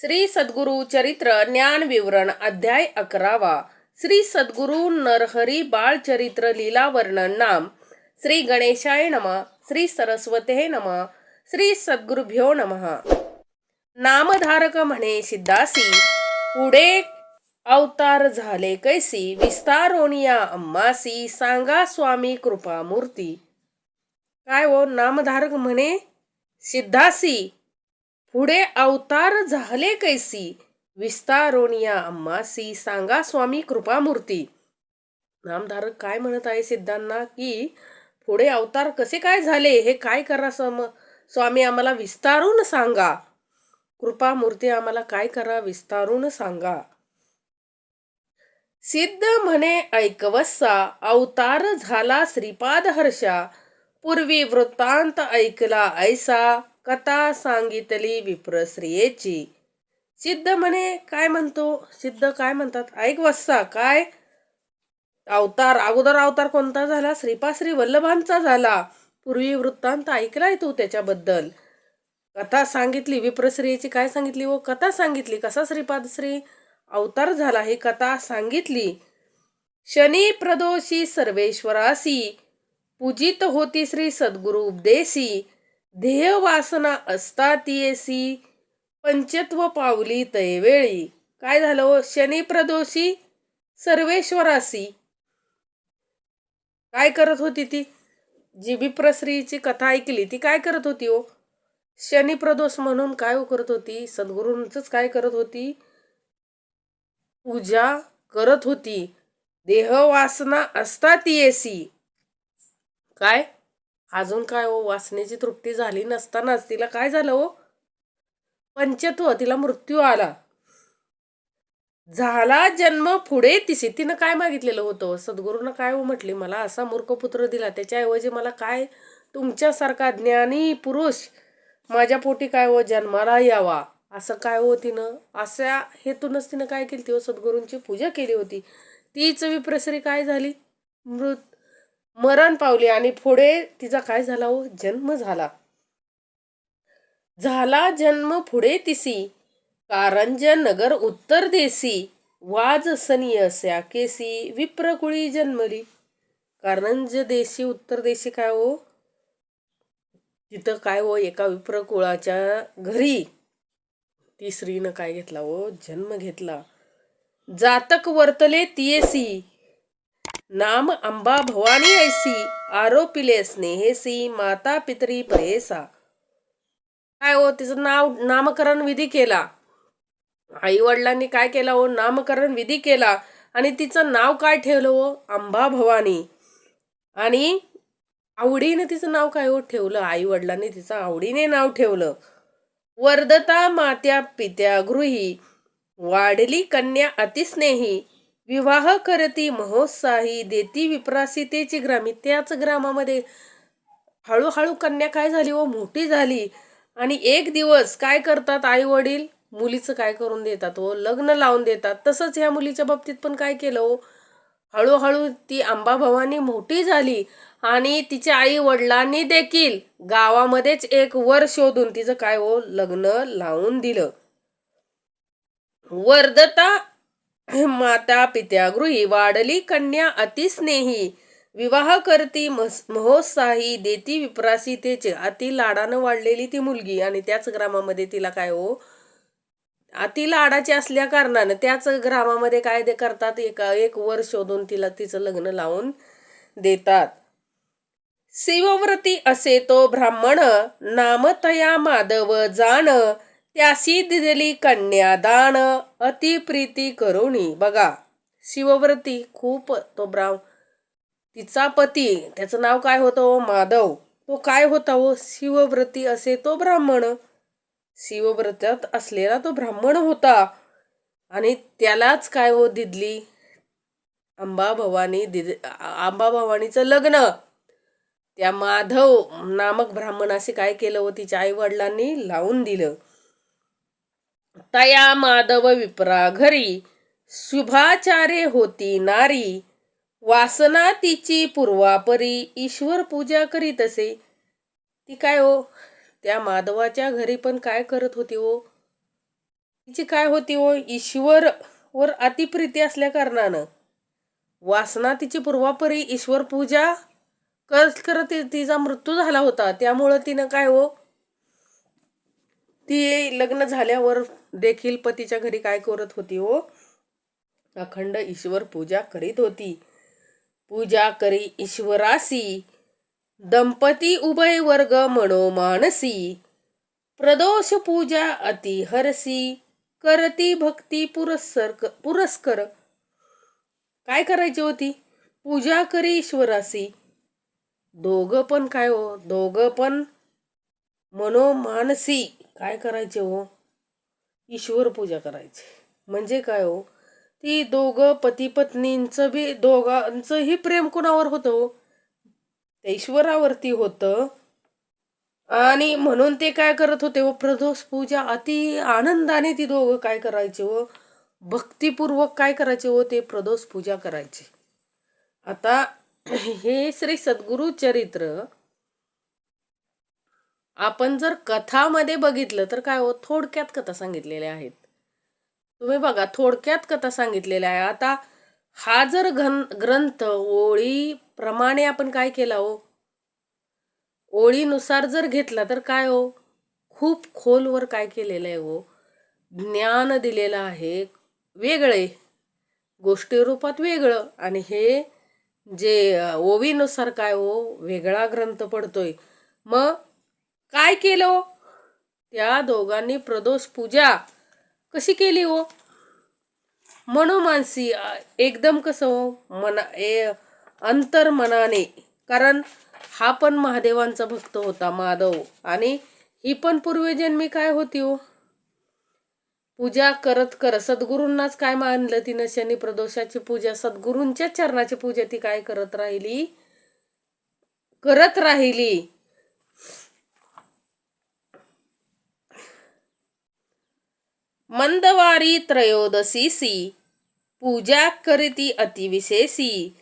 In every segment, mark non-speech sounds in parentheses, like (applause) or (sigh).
श्री सद्गुरु चरित्र ज्ञान विवरण अध्याय अकरावा. श्री सद्गुरु नरहरी बाळ चरित्र लीला वर्णन नाम. श्री गणेशाय नम. श्री सरस्वते नम. श्री सद्गुरुभ्यो नमः. नामधारक म्हणे सिद्धासी पुढे अवतार झाले कैसी विस्तारोनिया अम्मासी सांगा स्वामी कृपामूर्ती. काय ओ नामधारक म्हणे सिद्धासी? पुढे अवतार झाले कैसी? विस्तारोनिया अम्मासी सांगा स्वामी कृपामूर्ती. नामधारक काय म्हणत आहे सिद्धांना की पुढे अवतार कसे काय झाले हे काय करा सम स्वामी आम्हाला विस्तारून सांगा. कृपामूर्ती आम्हाला काय करा विस्तारून सांगा. सिद्ध म्हणे ऐकवस्सा अवतार झाला श्रीपाद हर्षा पूर्वी वृत्तांत ऐकला ऐसा. कथा सांगितली विप्रश्रियेची. सिद्ध म्हणे काय म्हणतो? सिद्ध काय म्हणतात? ऐक वस्सा काय? अवतार अगोदर अवतार कोणता झाला? श्रीपाश्री वल्लभांचा झाला. पूर्वी वृत्तांत ऐकलाय तू त्याच्याबद्दल. कथा सांगितली विप्रश्रियेची काय सांगितली व? कथा सांगितली. कसा श्रीपाद श्री अवतार झाला ही कथा सांगितली. शनी प्रदोषी सर्वेश्वरासी. पूजित होती श्री सद्गुरु उपदेशी ध्येय वासना असता तियेसी पंचत्व पावली तैवेळी. काय झालं हो? शनी प्रदोषी सर्वेश्वरासी. काय करत होती ती? जी विप्रश्रीची कथा ऐकली ती काय करत होती हो? शनी प्रदोष म्हणून काय करत होती? सद्गुरूंचच काय करत होती? पूजा करत होती. देह वासना असता ती येसी काय? अजून काय हो वासनेची तृप्ती झाली नसतानाच तिला काय झालं हो? पंचत्व हो, तिला मृत्यू आला. झाला जन्म पुढे तिशी तिनं काय मागितलेलं होतं? सद्गुरूनं काय हो म्हटली मला? असा मूर्ख पुत्र दिला. त्याच्याऐवजी मला काय? तुमच्यासारखा ज्ञानी पुरुष माझ्या पोटी काय हो? जन्माला यावा. असं काय हो तिनं? अशा हेतूनच तिनं काय केली हो? सद्गुरूंची पूजा केली होती. तीच विप्रसरी काय झाली? मृत मरण पावली आणि पुढे तिचा काय झाला हो? जन्म झाला. झाला जन्म पुढे तिसी. कारंज नगर उत्तर देसी. वाज सनीय केसी. विप्रकुळी जन्मली. कारंज देशी उत्तर देशी काय हो? तिथं काय हो? एका विप्रकुळाच्या घरी. ती स्त्रीनं काय घेतला हो? जन्म घेतला. जातक वर्तले तियेसी. नाम अंबा भवानी ऐसी आरोपिले स्नेहेसी माता पितरी परेसा. काय हो तिचं नाव नामकरण विधी केला? आई वडिलांनी काय केला हो नामकरण विधी केला? आणि तिचं नाव काय ठेवलं हो अंबा भवानी? आणि आवडीने तिचं नाव काय हो ठेवलं? आई वडिलांनी तिचं आवडीने नाव ठेवलं. वर्धता मात्या पित्या गृही वाढली कन्या अतिस्नेही विवाह करती महोत्साही देती विप्रासितेची ग्रामी. त्याच ग्रामामध्ये हळूहळू कन्या काय झाली व मोठी झाली. आणि एक दिवस काय करतात आई वडील मुलीचं काय करून देतात व लग्न लावून देतात. तसंच ह्या मुलीच्या बाबतीत पण काय केलं हो? हळूहळू ती अंबाभवानी मोठी झाली. आणि तिच्या आई वडिलांनी देखील गावामध्येच एक वर शोधून तिचं काय हो? लग्न लावून दिलं. वर्धता माता पित्या गृही वाढली कन्या अतिस्नेही. विवाह करती महोत्साही देती विप्रासितेचे. अति लाडानं वाढलेली ती मुलगी आणि त्याच ग्रामामध्ये तिला काय हो? अति लाडाची असल्या कारणानं त्याच ग्रामामध्ये काय ते करतात? एका एक वर शोधून तिला तिचं लग्न लावून देतात. शिवव्रती असे तो ब्राह्मण नामतया माधव जाण त्यासी दिलेली कन्यादान अति प्रीती करुणी. बघा शिवव्रती खूप तो ब्राव तिचा पती त्याचं नाव काय होतं हो? माधव. तो काय होता हो? शिवव्रती असे तो ब्राह्मण शिवव्रतात असलेला तो ब्राह्मण होता. आणि त्यालाच काय हो? दिदली अंबा भवानी दिद अंबाभवानीचं लग्न. त्या माधव नामक ब्राह्मणाशी काय केलं व तिच्या आई वडिलांनी लावून दिलं. तया माधव विप्रा घरी. शुभाचार्य होती नारी. वासना तिची पूर्वापरी. ईश्वर पूजा करीत असे. ती काय हो? त्या माधवाच्या घरी पण काय करत होती हो? तिची काय होती हो? ईश्वर वर अतिप्रीती असल्या कारणानं. वासना तिची पूर्वापरी. ईश्वर पूजा करत करत तिचा मृत्यू झाला होता. त्यामुळं तिनं काय हो? ती लग्न झाल्यावर देखील पतीच्या घरी काय करत होती हो? अखंड ईश्वर पूजा करीत होती. पूजा करी ईश्वरासी दंपती उभय वर्ग मनोमानसी प्रदोष पूजा अति हरसी करती भक्ती पुरस्कर पुरस्कर. काय करायची होती पूजा करी ईश्वरासी. दोघं पण काय हो? दोघं पण मनोमानसी काय करायचे हो? ईश्वर पूजा करायची. म्हणजे काय हो? ती दोघं पती पत्नींचं बी दोघांचंही प्रेम कोणावर होतं हो? त्या ईश्वरावरती होतं. आणि म्हणून ते काय करत होते व प्रदोष पूजा अति आनंदाने ती दोघं काय करायचे व भक्तिपूर्वक काय करायचे व ते प्रदोष पूजा करायचे. आता हे श्री सद्गुरु चरित्र आपण जर कथामध्ये बघितलं तर काय हो थोडक्यात कथा सांगितलेल्या आहेत. तुम्ही बघा थोडक्यात कथा सांगितलेल्या आहे आता हा जर घन ग्रंथ ओळीप्रमाणे आपण काय केला हो? ओळीनुसार जर घेतला तर काय हो? खूप खोलवर काय केलेलं आहे हो? ज्ञान दिलेलं आहे. वेगळे. गोष्टी रूपात वेगळं. आणि हे जे ओवीनुसार काय हो? वेगळा ग्रंथ पडतोय. मग काय केलं हो? त्या दोघांनी प्रदोष पूजा कशी केली हो? मनोमानसी एकदम कसं हो? मना ए अंतर मनाने. कारण हा पण महादेवांचा भक्त होता माधव. आणि ही पण पूर्वजन्मी काय होती हो? पूजा करत कर सद्गुरूंनाच काय मानलं तिनं शनी प्रदोषाची पूजा? सद्गुरूंच्या चरणाची पूजा ती काय करत राहिली? करत राहिली. मंदवारी त्रयोदशीसी पूजा करीती अतिविशेषी.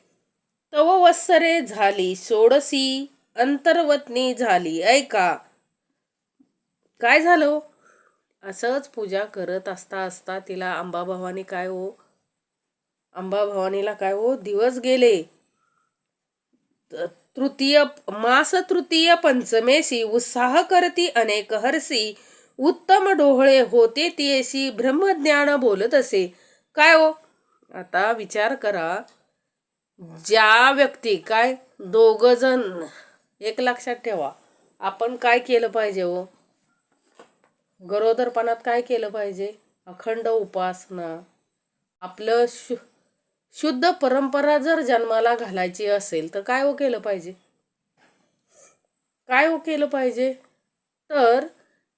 तववत्सरे झाली सोडसी अंतर्वतनी झाली ऐका. काय झालं हो? असंच पूजा करत असता असता तिला अंबाभवानी काय हो? अंबाभवानीला काय हो? दिवस गेले. तृतीय मास तृतीय पंचमेशी उत्साह करती अनेक हरसी. उत्तम डोहळे होते तियेशी ब्रह्मज्ञान बोलत असे. काय हो? आता विचार करा. ज्या व्यक्ती काय? दोघ जण एक लक्षात ठेवा. आपण काय केलं पाहिजे हो? गरोदरपणात काय केलं पाहिजे? अखंड उपासना. आपलं शु शुद्ध परंपरा जर जन्माला घालायची असेल तर काय हो केलं पाहिजे? काय हो केलं पाहिजे? तर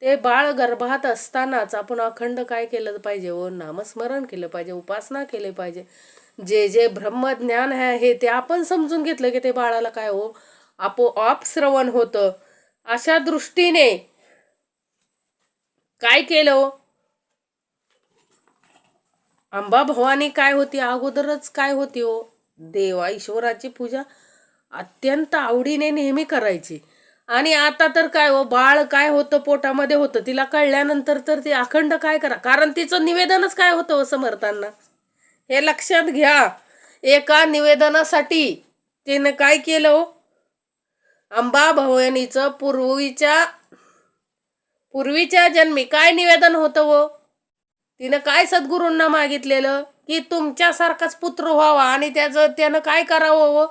ते बाळ गर्भात असतानाच आपण अखंड काय केलं पाहिजे? व नामस्मरण केलं पाहिजे उपासना केली पाहिजे. जे जे ब्रह्मज्ञान आहे हे ते आपण समजून घेतलं की ते बाळाला काय हो? आपोआप श्रवण होतं. अशा दृष्टीने काय केलं हो? अंबा भवानी काय होती? अगोदरच काय होती हो? देवा ईश्वराची पूजा अत्यंत आवडीने नेहमी करायची. आणि आता तर काय हो बाळ काय होतं पोटामध्ये होतं तिला कळल्यानंतर तर ते अखंड काय करा कारण तिचं निवेदनच काय होतं हो समर्थांना? हे लक्षात घ्या. एका निवेदनासाठी तिनं काय केलं हो? अंबा भवनीचं पूर्वीच्या पूर्वीच्या जन्मी काय निवेदन होतं हो? तिनं काय सद्गुरूंना मागितलेलं? की तुमच्यासारखाच पुत्र व्हावा आणि त्याचं त्यानं काय करावं हो?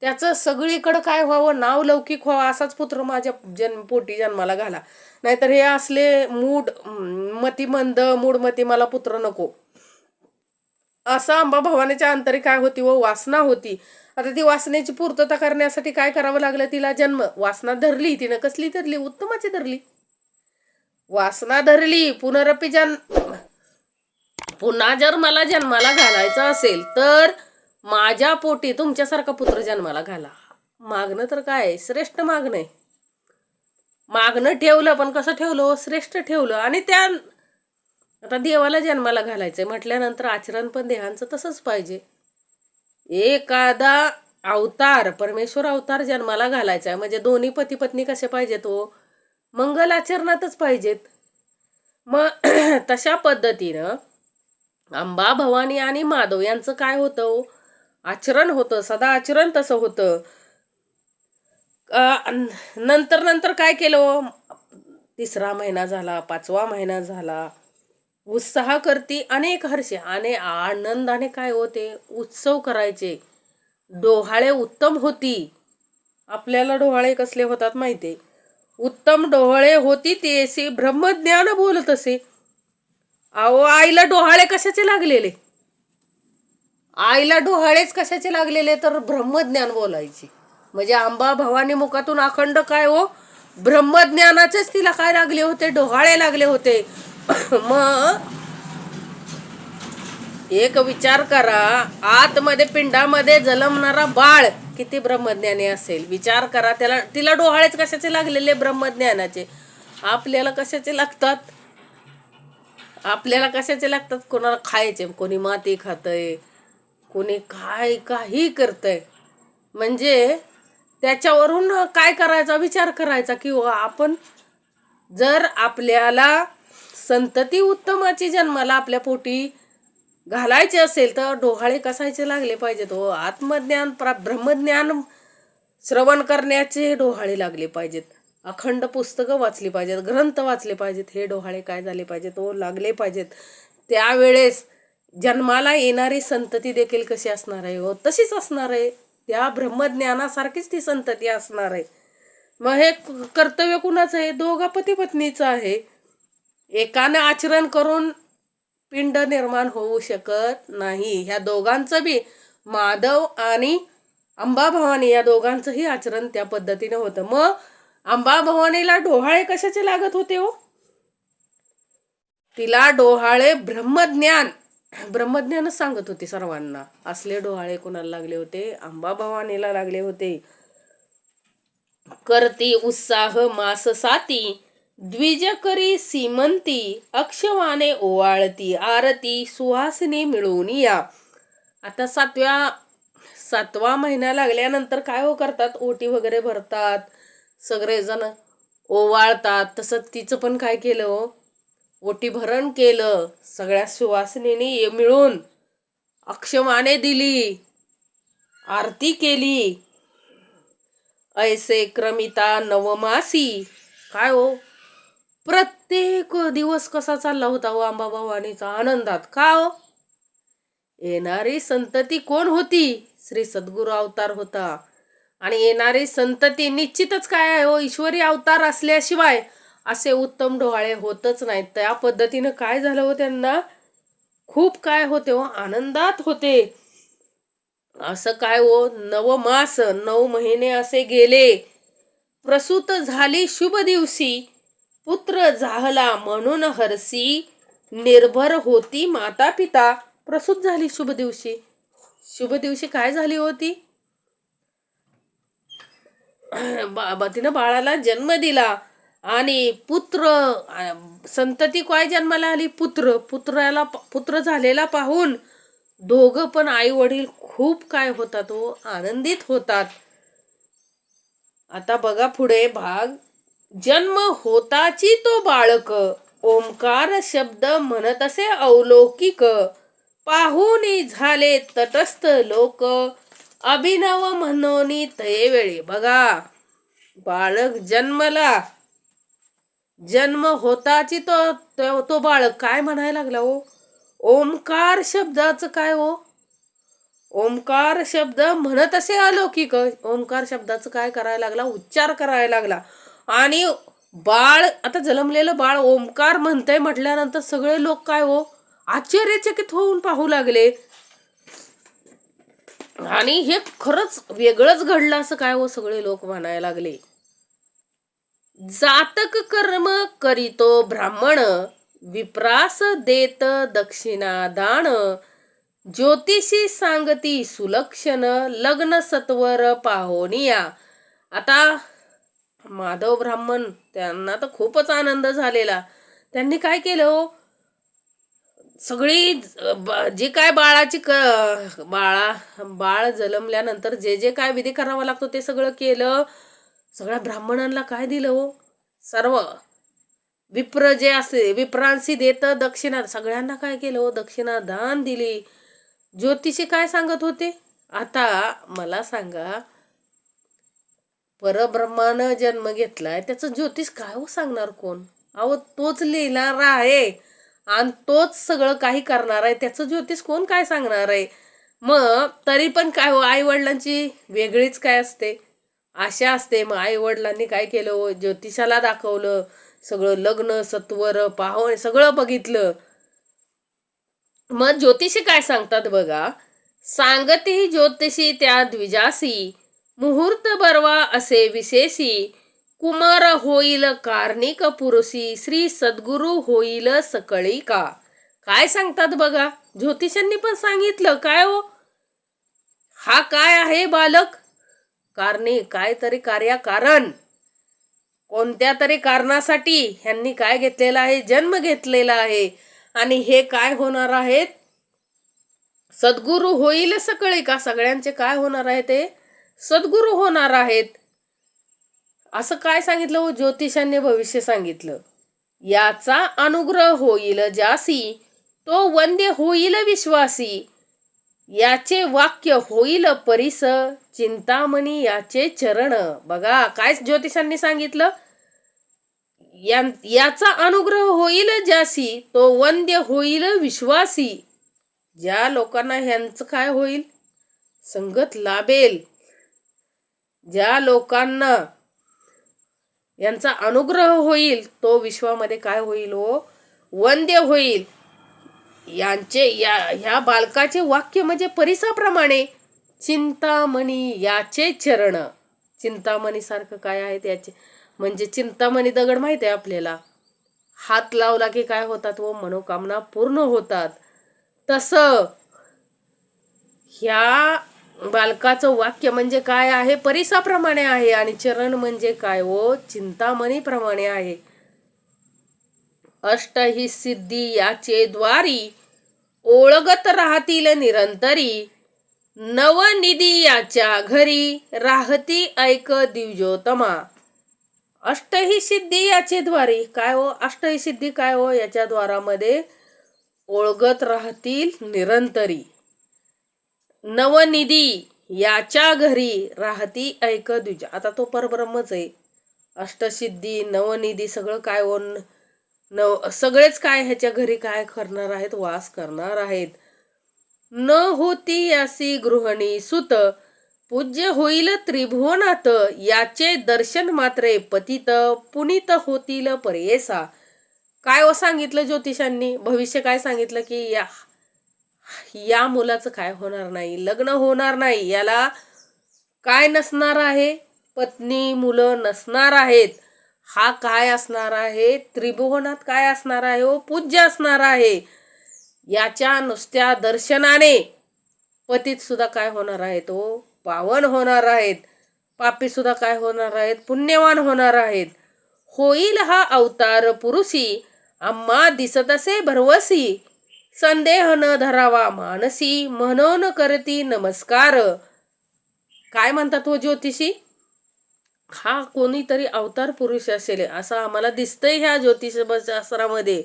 त्याचं सगळीकडं काय व्हावं नाव लौकिक व्हावं असाच पुत्र माझ्या जन्म पोटी जन्माला घाला. नाहीतर हे असले मूड अं, मतिमंद मूडमती मला पुत्र नको. असं अंबा भवानीच्या अंतरी काय होती व वासना होती. आता ती वासनेची पूर्तता करण्यासाठी काय करावं लागलं तिला? जन्म. वासना धरली तिनं कसली धरली? उत्तमाची धरली. वासना धरली पुनरपी जन पुन्हा जर मला जन्माला घालायचा असेल तर माझ्या पोटी तुमच्यासारखा पुत्र जन्माला घाला. मागणं तर काय? श्रेष्ठ मागणं आहे. मागणं ठेवलं पण कसं ठेवलं? श्रेष्ठ ठेवलं. आणि त्या आता देवाला जन्माला घालायचंय. म्हटल्यानंतर आचरण पण देहांचं तसंच पाहिजे. एखादा अवतार परमेश्वर अवतार जन्माला घालायचा आहे. म्हणजे दोन्ही पती पत्नी कसे पाहिजेत हो? मंगल आचरणातच पाहिजेत. मग (clears throat) तशा पद्धतीनं अंबा भवानी आणि माधव यांचं काय होतं हो? आचरण होतं सदा आचरण तसं होतं. नंतर नंतर काय केलं हो? तिसरा महिना झाला पाचवा महिना झाला. उत्साह करती अनेक हर्षे आणि आनंदाने काय होते उत्सव करायचे. डोहाळे उत्तम होती. आपल्याला डोहाळे कसले होतात माहिती? उत्तम डोहाळे होती ते असे ब्रह्मज्ञान बोलत असे. अहो आईला डोहाळे कशाचे लागलेले? आईला डोहाळेच कशाचे लागलेले तर ब्रह्मज्ञान बोलायची. म्हणजे आंबा भवानी मुखातून अखंड काय हो? ब्रह्मज्ञानाचेच तिला काय लागले होते? डोहाळे लागले होते. (coughs) मग एक विचार करा आतमध्ये पिंडामध्ये जलमणारा बाळ किती ब्रह्मज्ञानी असेल? विचार करा त्याला तिला डोहाळेच कशाचे लागलेले ब्रह्मज्ञानाचे? आपल्याला कशाचे लागतात? आपल्याला कशाचे लागतात? कोणाला खायचे? कोणी माती खातंय कोणी काय काही करतंय. म्हणजे त्याच्यावरून काय करायचा विचार करायचा की आपण जर आपल्याला संतती उत्तमाची जन्माला आपल्या पोटी घालायचे असेल तर डोहाळे कसायचे लागले पाहिजेत हो. आत्मज्ञान प्रा ब्रह्मज्ञान श्रवण करण्याचे डोहाळे लागले पाहिजेत. अखंड पुस्तकं वाचली पाहिजेत ग्रंथ वाचले पाहिजेत हे डोहाळे काय झाले पाहिजेत हो लागले पाहिजेत. त्यावेळेस जन्माला येणारी संतती देखील कशी असणार आहे? हो तशीच असणार आहे. त्या ब्रह्मज्ञानासारखीच ती संतती असणार आहे. मग हे कर्तव्य कुणाचं आहे? दोघा पती पत्नीचं आहे. एकानं आचरण करून पिंड निर्माण होऊ शकत नाही. ह्या दोघांचं बी माधव आणि अंबाभवानी या दोघांचंही आचरण त्या पद्धतीने होतं. मग अंबाभवानीला डोहाळे कशाचे लागत होते हो? तिला डोहाळे ब्रह्मज्ञान. ब्रह्मज्ञानच सांगत होते सर्वांना. असले डोहाळे कोणाला लागले होते? अंबा भवानीला लागले होते. करती उत्साह मास साती द्विज करी सीमंती अक्षवाने ओवाळती आरती सुहासिनी मिळवून या. आता सातव्या सातवा महिना लागल्यानंतर काय हो करतात? ओटी वगैरे भरतात. सगळेजण ओवाळतात. तसं तिचं पण काय केलं हो? ओटीभरण केलं सगळ्या सुवासिनीने मिळून अक्षमाने दिली आरती केली. ऐसे क्रमिता नवमासी. काय हो? प्रत्येक दिवस कसा चालला होता हो आंबाबावानीचा आनंदात? का हो? येणारी संतती कोण होती? श्री सद्गुरू अवतार होता. आणि येणारी संतती निश्चितच काय आहे हो? ईश्वरी अवतार असल्याशिवाय असे उत्तम डोहाळे होतच नाहीत. त्या पद्धतीनं काय झालं हो त्यांना? खूप काय होते हो आनंदात होते. असं काय हो नवमास नऊ महिने असे गेले. प्रसूत झाली शुभ दिवशी. पुत्र झाला म्हणून हरसी. निर्भर होती माता पिता प्रसूत झाली शुभ दिवशी. शुभ दिवशी काय झाली होती बा बा- तिनं बाळाला जन्म दिला. आणि पुत्र संतती काय जन्माला आली? पुत्र. पुत्राला पुत्र झालेला पाहून दोघं पण आई वडील खूप काय होतात हो? आनंदित होतात. आता बघा पुढे भाग. जन्म होताची तो बाळक. ओंकार शब्द म्हणत असे अवलौकिक पाहून झाले तटस्थ लोक. अभिनव म्हणून तये वेळी. बघा. बाळक जन्मला. जन्म होताची तो तो बाळ बाळक काय म्हणायला लागला हो? ओंकार शब्दाचं काय हो? ओंकार शब्द म्हणत असे अलौकिक. ओंकार शब्दाचं काय करायला लागला? उच्चार करायला लागला. आणि बाळ आता जन्मलेलं बाळ ओंकार म्हणतंय म्हटल्यानंतर सगळे लोक काय हो? आश्चर्यचकित होऊन पाहू लागले. आणि हे खरंच वेगळंच घडलं असं काय हो? सगळे लोक म्हणायला लागले. जातक कर्म करीतो ब्राह्मण विप्रास देत दक्षिणा दान ज्योतिषी सांगती सुलक्षण लग्न सत्वर पाहोनिया. आता माधव ब्राह्मण त्यांना तर खूपच आनंद झालेला. त्यांनी काय केलं हो? सगळी जे काय बाळाची क बाळा बाळ जन्मल्यानंतर जे जे काय विधी करावा लागतो ते सगळं केलं. सगळ्या ब्राह्मणांना काय दिलं हो? सर्व. विप्र जे असते विप्रांशी देतं दक्षिणा सगळ्यांना काय केलं हो? दक्षिणा दान दिली. ज्योतिषी काय सांगत होते? आता मला सांगा परब्रह्मानं जन्म घेतलाय त्याचं ज्योतिष काय हो सांगणार कोण? अहो तोच लिहिणार आहे आणि तोच सगळं काही करणार आहे त्याचं ज्योतिष कोण काय सांगणार आहे? मग तरी पण काय हो आई वडिलांची वेगळीच काय असते? आशा असते. मग आई वडिलांनी काय केलं? हो ज्योतिषाला दाखवलं. सगळं लग्न सत्वर पाहून सगळं बघितलं. मग ज्योतिषी काय सांगतात बघा? सांगती ज्योतिषी त्या द्विजासी. मुहूर्त बरवा असे विशेषी. कुमार होईल कार्णिक पुरुषी. श्री सद्गुरु होईल सकळी का काय सांगतात बघा? ज्योतिषांनी पण सांगितलं. काय हो? हा काय आहे बालक? कारणे काय तरी कार्याकारण. कोणत्या तरी कारणासाठी ह्यांनी काय घेतलेलं आहे जन्म घेतलेला आहे आणि हे काय होणार आहेत? सद्गुरू होईल सकळे का? सगळ्यांचे काय होणार आहे ते? सद्गुरू होणार आहेत. असं काय सांगितलं? हो ज्योतिषांनी भविष्य सांगितलं. याचा अनुग्रह होईल जासी तो वंद्य होईल विश्वासी. याचे वाक्य होईल परिस चिंतामणी याचे चरण. बघा काय ज्योतिषांनी सांगितलं? या- याचा अनुग्रह होईल ज्यासी तो वंद्य होईल विश्वासी. ज्या लोकांना ह्यांचं काय होईल? संगत लाभेल. ज्या लोकांना यांचा अनुग्रह होईल तो विश्वामध्ये काय होईल हो? वंद्य होईल. यांचे या ह्या बालकाचे वाक्य म्हणजे परिसाप्रमाणे चिंतामणी याचे चरण. चिंतामणी सारखं काय आहे त्याचे म्हणजे चिंतामणी दगड माहीत आहे आपल्याला? हात लावला की काय होतात व? मनोकामना पूर्ण होतात. तसं ह्या बालकाचं वाक्य म्हणजे काय आहे? परिसाप्रमाणे आहे आणि चरण म्हणजे काय व? चिंतामणीप्रमाणे आहे. अष्ट ही सिद्धी याचे द्वारी ओळगत राहतील निरंतरी. नवनिधी याच्या घरी राहती ऐक दिवजोतमा अष्ट ही सिद्धी याचे द्वारी काय हो? अष्टही सिद्धी काय हो? याच्या द्वारामध्ये ओळगत राहतील निरंतरी. नवनिधी याच्या घरी राहती ऐक द्विज आता तो परब्रह्मच आहे. अष्टसिद्धी नवनिधी सगळं काय होऊन न सगळेच काय ह्याच्या घरी काय करणार आहेत वास करणार आहेत. न होती यासी गृहिणी सुत पूज्य होईल त्रिभुवनात याचे दर्शन मात्रे पतित पुनीत होतील परेसा. काय हो सांगितलं ज्योतिषांनी? भविष्य काय सांगितलं की या या मुलाचं काय होणार नाही लग्न होणार नाही याला काय नसणार आहे? पत्नी मुलं नसणार आहेत. हा काय असणार आहे? त्रिभुवनात काय असणार आहे? हो पूज्य असणार आहे. याच्या नुसत्या दर्शनाने पतीत सुद्धा काय होणार आहे तो पावन होणार आहेत. पापी सुद्धा काय होणार आहेत? पुण्यवान होणार आहेत. होईल हा अवतार पुरुषी. आम्हा दिसत असे भरवसी. संदेह न धरावा मानसी. म्हणून करती नमस्कार. काय म्हणतात हो ज्योतिषी? हा कोणीतरी अवतार पुरुष असेल असं आम्हाला दिसतंय ह्या ज्योतिष शास्त्रामध्ये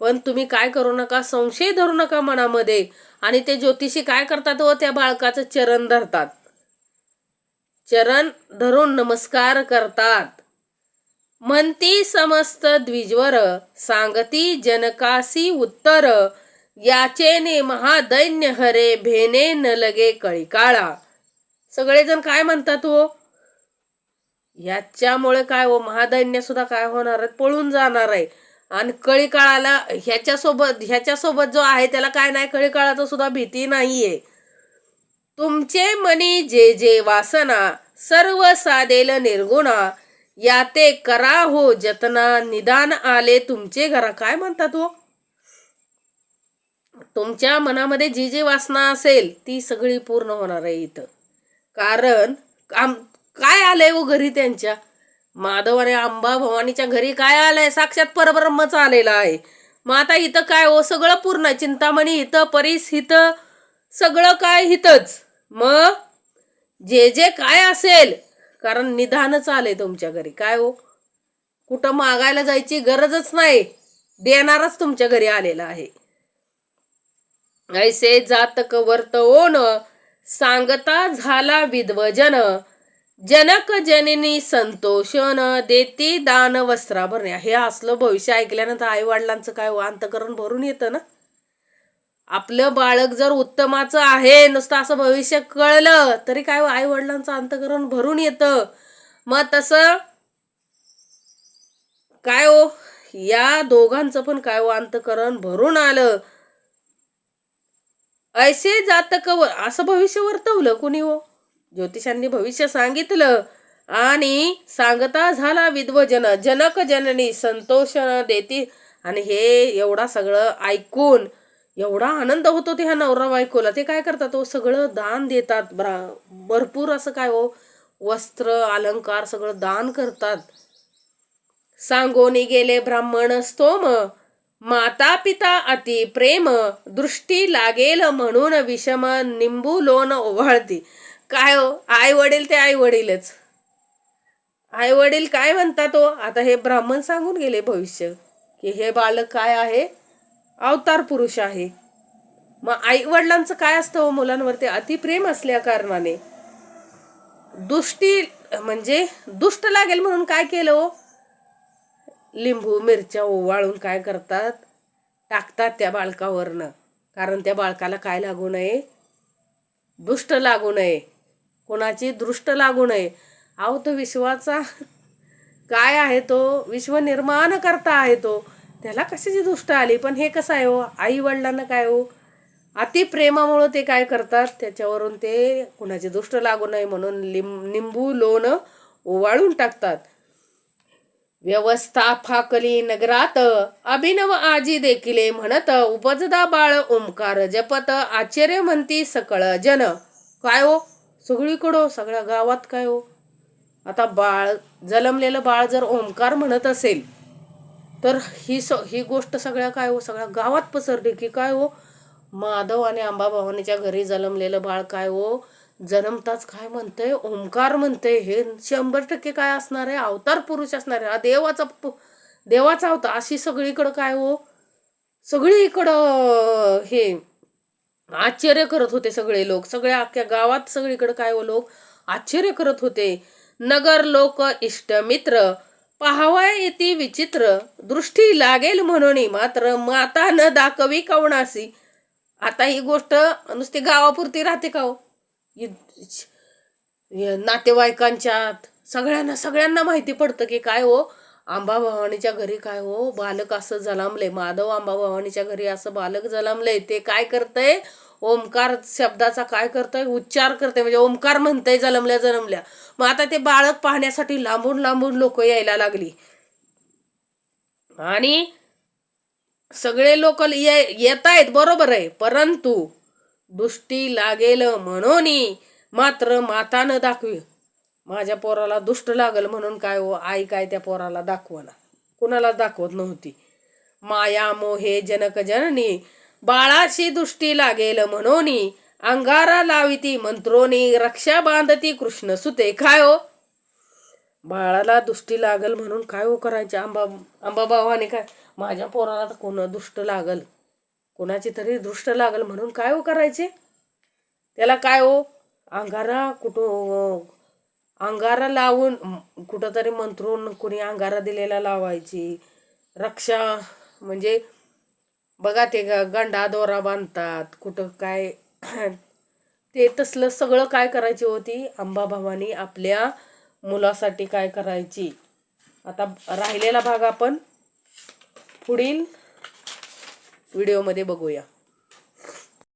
पण तुम्ही काय करू नका संशय धरू नका मनामध्ये. आणि ते ज्योतिषी काय करतात व त्या बाळकाचं चरण धरतात. चरण धरून नमस्कार करतात. म्हणती समस्त द्विजवर सांगती जनकासी उत्तर याचेने महादैन्य हरे भेने न लगे कळिकाळा सगळेजण काय म्हणतात हो? ह्याच्यामुळे काय हो महादैन्य सुद्धा काय होणार आहे? पळून जाणार आहे. आणि कळीकाळाला ह्याच्यासोबत ह्याच्यासोबत जो आहे त्याला काय नाही कळीकाळाचं सुद्धा भीती नाहीये. तुमचे मनी जे जे वासना सर्व साधेल निर्गुणा या ते करा हो जतना निदान आले तुमचे घरा. काय म्हणतात हो? तुमच्या मनामध्ये जी जी वासना असेल ती सगळी पूर्ण होणार आहे इथं. कारण आम काय आलंय हो घरी त्यांच्या? माधव आणि अंबा भवानीच्या घरी काय आलंय? साक्षात परब्रह्मच आलेला आहे. मग आता इथं काय हो? सगळं पूर्ण चिंतामणी इथं परीस हित सगळं काय हितच मग जे जे काय असेल कारण निधानच आलंय तुमच्या घरी. काय हो? कुठं मागायला जायची गरजच नाही. देणारच तुमच्या घरी आलेला आहे. ऐसे जातक ओन सांगता झाला विध्वजन जनक जननी संतोषन देती दान वस्त्रा भरणे. हे असलं भविष्य ऐकल्यानंतर आई वडिलांचं काय अंतकरण भरून येतं ना? आपलं बाळक जर उत्तमाचं आहे नुसतं असं भविष्य कळलं तरी काय आई वडिलांचं अंतकरण भरून येतं? मग तसं काय हो? या दोघांचं पण काय हो अंतकरण भरून आलं? ऐसे जातक असं भविष्य वर्तवलं कुणी हो? ज्योतिषांनी भविष्य सांगितलं आणि सांगता झाला विद्वजन. जनक जननी संतोष देती. आणि हे एवढा सगळं ऐकून एवढा आनंद होतो ते ह्या नवरा बायकोला. ते काय करतात हो? सगळं दान देतात. ब्रा- भरपूर असं काय हो? वस्त्र अलंकार सगळं दान करतात. सांगोनी गेले ब्राह्मण स्तोम. माता पिता अति प्रेम. दृष्टी लागेल म्हणून विषम. निंबू लोन ओवाळती. काय हो? आई वडील ते आई वडीलच आई वडील काय म्हणतात हो? आता हे ब्राह्मण सांगून गेले भविष्य की हे बालक काय आहे? अवतार पुरुष आहे. मग आई वडिलांचं काय असतं हो? मुलांवरती अतिप्रेम असल्या कारणाने. दुष्टी म्हणजे दुष्ट लागेल म्हणून काय केलं हो? लिंबू मिरच्या ओवाळून काय करतात? टाकतात त्या बाळकावरनं कारण त्या बाळकाला काय लागू नये? दुष्ट लागू नये. कोणाची दृष्ट लागू नये. अहो तो विश्वाचा काय आहे तो? विश्व निर्माण करता आहे तो. त्याला कशाची दृष्ट आली? पण हे कसं आहे हो? आई वडिलांना काय हो? अतिप्रेमामुळं ते काय करतात? त्याच्यावरून ते कुणाची दृष्ट लागू नये म्हणून लिंब निंबू लोण ओवाळून टाकतात. व्यवस्था फाकली नगरात अभिनव आजी देखिले म्हणत उपजदा बाळ ओंकार जपत आश्चर्य म्हणती सकळ जन. काय हो? सगळीकडं सगळ्या गावात काय हो? आता बाळ जलमलेलं बाळ जर ओंकार म्हणत असेल तर ही स ही गोष्ट सगळ्या काय हो? सगळ्या गावात पसरली की काय हो? माधव आणि अंबाभवानीच्या घरी जन्मलेलं बाळ काय हो? जन्मताच काय म्हणतंय? ओंकार म्हणतंय. हे शंभर टक्के काय असणार आहे? अवतार पुरुष असणार आहे. हा देवाचा देवाचा अवतार. अशी सगळीकडं काय हो? सगळीकडं हे आश्चर्य करत होते सगळे लोक. सगळ्या अख्ख्या गावात सगळीकडे काय हो लोक? आश्चर्य करत होते. नगर लोक इष्टमित्र पाहावाय येती विचित्र. दृष्टी लागेल म्हणून मात्र. माता न दाखवी कवणासी. आता ही गोष्ट नुसती गावापुरती राहते का हो? नातेवाईकांच्यात सगळ्यांना सगळ्यांना माहिती पडतं की काय हो? आंबाभवानीच्या घरी काय हो? बालक असं जलामले माधव आंबाभवानीच्या घरी असं बालक जलामलंय ते काय करतंय? ओमकार शब्दाचा काय करतंय? उच्चार करते म्हणजे ओमकार म्हणतंय जलमल्या जन्मल्या. मग आता ते बाळक पाहण्यासाठी लांबून लांबून लोक यायला लागली. आणि सगळे लोक येत आहेत बरोबर आहे. परंतु दुष्टी लागेल म्हणून मात्र माता न दाखवी. माझ्या पोराला दुष्ट लागल म्हणून काय हो आई काय त्या पोराला दाखवना. कुणाला दाखवत नव्हती. माया मोहे जनक जननी बाळाशी दृष्टी लागेल म्हणून अंगारा लाविती मंत्रोनी रक्षा बांधती कृष्ण सुते. काय हो? बाळाला दुष्टी लागल म्हणून काय हो करायचे? आंबा आंबाबावाने काय? माझ्या पोराला तर कोण दुष्ट लागल? कोणाची तरी दुष्ट लागल म्हणून काय हो करायचे? त्याला काय हो? अंगारा कुठं अंगारा लावून कुठंतरी मंत्रून कुणी अंगारा दिलेला लावायची. रक्षा म्हणजे बघा ते ग- गंडा दोरा बांधतात कुठं काय. (clears throat) ते तसलं सगळं काय करायची होती अंबाभावानी आपल्या मुलासाठी काय करायची? आता राहिलेला भाग आपण पुढील व्हिडिओमध्ये बघूया.